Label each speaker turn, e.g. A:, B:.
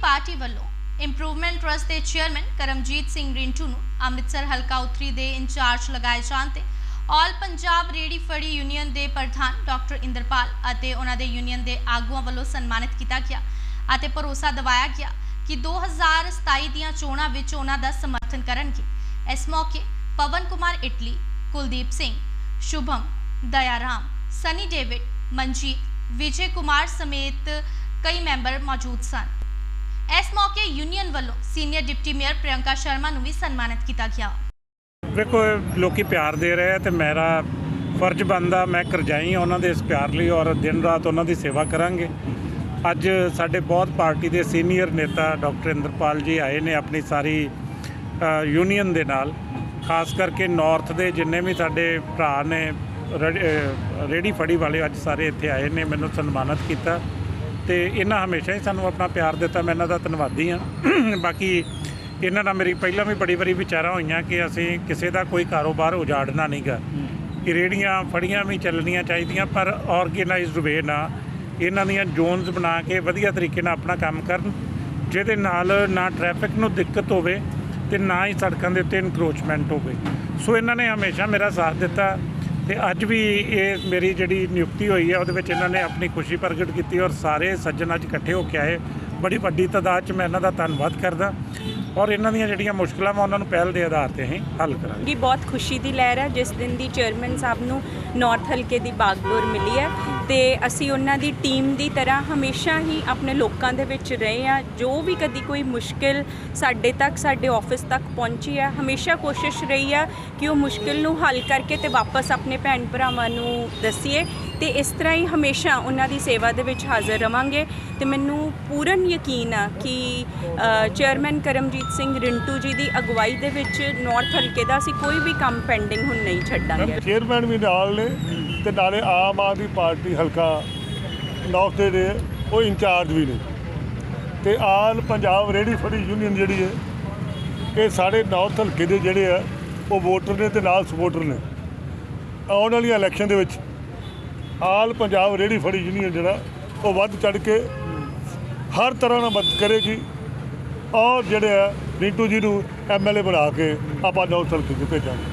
A: Party ਵੱਲੋਂ improvement trust ਦੇ chairman Karamjit Singh Rintu ਨੂੰ ਅੰਮ੍ਰਿਤਸਰ ਹਲਕਾ ਉੱਤਰੀ ਦੇ ਇੰਚਾਰਜ ਲਗਾਏ ਜਾਣ ਤੇ ਆਲ ਪੰਜਾਬ ਰੇੜੀ ਫੜੀ ਯੂਨੀਅਨ ਦੇ ਪ੍ਰਧਾਨ ਡਾਕਟਰ ਇੰਦਰਪਾਲ ਅਤੇ ਉਹਨਾਂ ਦੇ ਯੂਨੀਅਨ ਦੇ ਆਗੂਆਂ ਵੱਲੋਂ ਸਨਮਾਨਿਤ ਕੀਤਾ ਗਿਆ ਅਤੇ ਭਰੋਸਾ ਦਿਵਾਇਆ ਗਿਆ ਕਿ 2027 ਦੀਆਂ ਚੋਣਾਂ ਵਿੱਚ ਉਹਨਾਂ ਦਾ ਸਮਰਥਨ ਕਰਨਗੇ। ਇਸ ਮੌਕੇ ਪਵਨ ਕੁਮਾਰ ਇਟਲੀ, ਕੁਲਦੀਪ ਸਿੰਘ, ਸ਼ੁਭਮ, ਦਇਆਰਾਮ, ਸਨੀ ਡੇਵਿਡ, ਮਨਜੀਤ, ਵਿਜੇ ਕੁਮਾਰ ਸਮੇਤ ਕਈ ਮੈਂਬਰ ਮੌਜੂਦ ਸਨ। ਇਸ ਮੌਕੇ ਯੂਨੀਅਨ ਵੱਲੋਂ senior deputy mayor Priyanka Sharma ਨੂੰ ਵੀ ਸਨਮਾਨਿਤ ਕੀਤਾ ਗਿਆ।
B: ਵੇਖੋ ਲੋਕੀ ਪਿਆਰ ਦੇ ਰਹੇ ਆ ਤੇ ਮੇਰਾ ਫਰਜ਼ ਬਣਦਾ ਮੈਂ ਕਰਜਾਈ ਹਾਂ ਉਹਨਾਂ ਦੇ ਇਸ ਪਿਆਰ ਲਈ ਔਰ ਦਿਨ ਰਾਤ ਉਹਨਾਂ ਦੀ ਸੇਵਾ ਕਰਾਂਗੇ। ਅੱਜ ਸਾਡੇ ਬਹੁਤ ਪਾਰਟੀ ਦੇ ਸੀਨੀਅਰ ਨੇਤਾ ਡਾਕਟਰ ਇੰਦਰਪਾਲ ਜੀ ਆਏ ਨੇ ਆਪਣੀ ਸਾਰੀ ਯੂਨੀਅਨ ਦੇ ਨਾਲ। ਖਾਸ ਕਰਕੇ ਨਾਰਥ ਦੇ ਜਿੰਨੇ ਵੀ ਸਾਡੇ ਭਰਾ ਨੇ, ਰੇੜੀ- ਰੇੜੀ ਫੜੀ ਵਾਲੇ ਅੱਜ ਸਾਰੇ ਇੱਥੇ ਆਏ ਨੇ, ਮੈਨੂੰ ਸਨਮਾਨਿਤ ਕੀਤਾ। ਤੇ ਇਹਨਾਂ ਹਮੇਸ਼ਾ ਹੀ ਸਾਨੂੰ ਆਪਣਾ ਪਿਆਰ ਦਿੱਤਾ ਮੈਂ ਇਹਨਾਂ ਦਾ ਧੰਨਵਾਦੀ ਹਾਂ। ਬਾਕੀ ਇਹਨਾਂ ਨਾਲ ਮੇਰੀ ਪਹਿਲਾਂ ਵੀ ਬੜੀ ਵਾਰੀ ਵਿਚਾਰਾਂ ਹੋਈਆਂ ਕਿ ਅਸੀਂ ਕਿਸੇ ਦਾ ਕੋਈ ਕਾਰੋਬਾਰ ਉਜਾੜਨਾ ਨਹੀਂਗਾ ਕਿ ਰੇੜੀਆਂ ਫੜੀਆਂ ਵੀ ਚੱਲਣੀਆਂ ਚਾਹੀਦੀਆਂ ਪਰ ਆਰਗੇਨਾਈਜ਼ਡ ਵੇ ਨਾਲ ਇਹਨਾਂ ਦੀਆਂ ਜ਼ੋਨਸ ਬਣਾ ਕੇ ਵਧੀਆ ਤਰੀਕੇ ਨਾਲ ਆਪਣਾ ਕੰਮ ਕਰਨ ਜਿਹਦੇ ਨਾਲ ਨਾ ਟ੍ਰੈਫਿਕ ਨੂੰ ਦਿੱਕਤ ਹੋਵੇ ਤੇ ਨਾ ਹੀ ਸੜਕਾਂ ਦੇ ਉੱਤੇ ਇਨਕਰੋਚਮੈਂਟ ਹੋਵੇ। ਸੋ ਇਹਨਾਂ ਨੇ ਹਮੇਸ਼ਾ ਮੇਰਾ ਸਾਥ ਦਿੱਤਾ। ਤੇ ਅੱਜ ਵੀ ਇਹ ਮੇਰੀ ਜਿਹੜੀ ਨਿਯੁਕਤੀ ਹੋਈ ਹੈ, ਉਹਦੇ ਵਿੱਚ ਇਹਨਾਂ ਨੇ ਆਪਣੀ ਖੁਸ਼ੀ ਪ੍ਰਗਟ ਕੀਤੀ ਔਰ ਸਾਰੇ ਸੱਜਣ ਅੱਜ ਇਕੱਠੇ ਹੋ ਕੇ ਆਏ। ਬੜੀ ਵੱਡੀ ਤਾਦਾਦ 'ਚ ਮੈਂ ਇਹਨਾਂ ਦਾ ਧੰਨਵਾਦ ਕਰਦਾ। ਔਰ ਇਹਨਾਂ ਦੀਆਂ ਜਿਹੜੀਆਂ ਮੁਸ਼ਕਲਾਂ ਵਾ ਉਹਨਾਂ ਨੂੰ ਪਹਿਲ ਦੇ ਆਧਾਰ ਤੇ ਅਸੀਂ ਹੱਲ ਕਰਾਂਗੇ।
C: ਕਿ ਬਹੁਤ ਖੁਸ਼ੀ ਦੀ ਲਹਿਰ ਹੈ, ਜਿਸ ਦਿਨ ਦੀ ਚੇਅਰਮੈਨ ਸਾਹਿਬ ਨੂੰ ਨਾਰਥ ਹਲਕੇ ਦੀ ਬਾਗਡੋਰ ਮਿਲੀ ਹੈ ਤੇ ਅਸੀਂ ਉਹਨਾਂ ਦੀ ਟੀਮ ਦੀ ਤਰ੍ਹਾਂ ਹਮੇਸ਼ਾ ਹੀ ਆਪਣੇ ਲੋਕਾਂ ਦੇ ਵਿੱਚ ਰਹੇ ਆ ਜੋ ਵੀ ਕਦੀ ਕੋਈ ਮੁਸ਼ਕਿਲ ਸਾਡੇ ਤੱਕ, ਸਾਡੇ ਆਫਿਸ ਤੱਕ ਪਹੁੰਚੀ ਹੈ, ਹਮੇਸ਼ਾ ਕੋਸ਼ਿਸ਼ ਰਹੀ ਆ ਕਿ ਉਹ ਮੁਸ਼ਕਿਲ ਨੂੰ ਹੱਲ ਕਰਕੇ ਤੇ ਵਾਪਸ ਆਪਣੇ ਭੈਣ ਭਰਾਵਾਂ ਨੂੰ ਦੱਸੀਏ। ਤੇ ਇਸ ਤਰ੍ਹਾਂ ਹੀ ਹਮੇਸ਼ਾ ਉਹਨਾਂ ਦੀ ਸੇਵਾ ਦੇ ਵਿੱਚ ਹਾਜ਼ਰ ਰਵਾਂਗੇ ਤੇ ਮੈਨੂੰ ਪੂਰਨ ਯਕੀਨ ਆ ਕਿ ਚੇਅਰਮੈਨ ਕਰਮਜੀਤ ਸਿੰਘ ਰਿੰਟੂ ਜੀ ਦੀ ਅਗਵਾਈ ਦੇ ਵਿੱਚ ਨਾਰਥ ਹਲਕੇ ਦਾ ਅਸੀਂ ਕੋਈ ਵੀ ਕੰਮ ਪੈਂਡਿੰਗ ਹੁਣ ਨਹੀਂ ਛੱਡਾਂਗੇ।
D: ਚੇਅਰਮੈਨ ਵੀ ਨਾਲ ਨੇ ਤੇ ਨਾਲੇ ਆਮ ਆਦਮੀ ਪਾਰਟੀ ਹਲਕਾ ਨਾਰਥ ਦੇ ਉਹ ਇੰਚਾਰਜ ਵੀ ਨੇ। ਤੇ ਆਲ ਪੰਜਾਬ ਰੇੜੀ ਫੜੀ ਯੂਨੀਅਨ ਜਿਹੜੀ ਹੈ, ਇਹ ਸਾਡੇ ਨਾਰਥ ਹਲਕੇ ਦੇ ਜਿਹੜੇ ਆ, ਉਹ ਵੋਟਰ ਨੇ ਤੇ ਨਾਲ ਸਪੋਰਟਰ ਨੇ। ਆਉਣ ਵਾਲੀਆਂ ਇਲੈਕਸ਼ਨ ਦੇ ਵਿੱਚ ਆਲ ਪੰਜਾਬ ਰੇੜੀ ਫੜੀ ਯੂਨੀਅਨ ਜਿਹੜਾ, ਉਹ ਵੱਧ ਚੜ ਕੇ ਹਰ ਤਰ੍ਹਾਂ ਨਾਲ ਮਦਦ ਕਰੇਗੀ। ਔਰ ਜਿਹੜੇ ਆ ਰਿੰਟੂ ਜੀ ਨੂੰ ਐਮਐਲਏ ਬਣਾ ਕੇ ਆਪਾਂ ਨੌ ਹਲਕੇ 'ਚ ਭੇਜਾਂਗੇ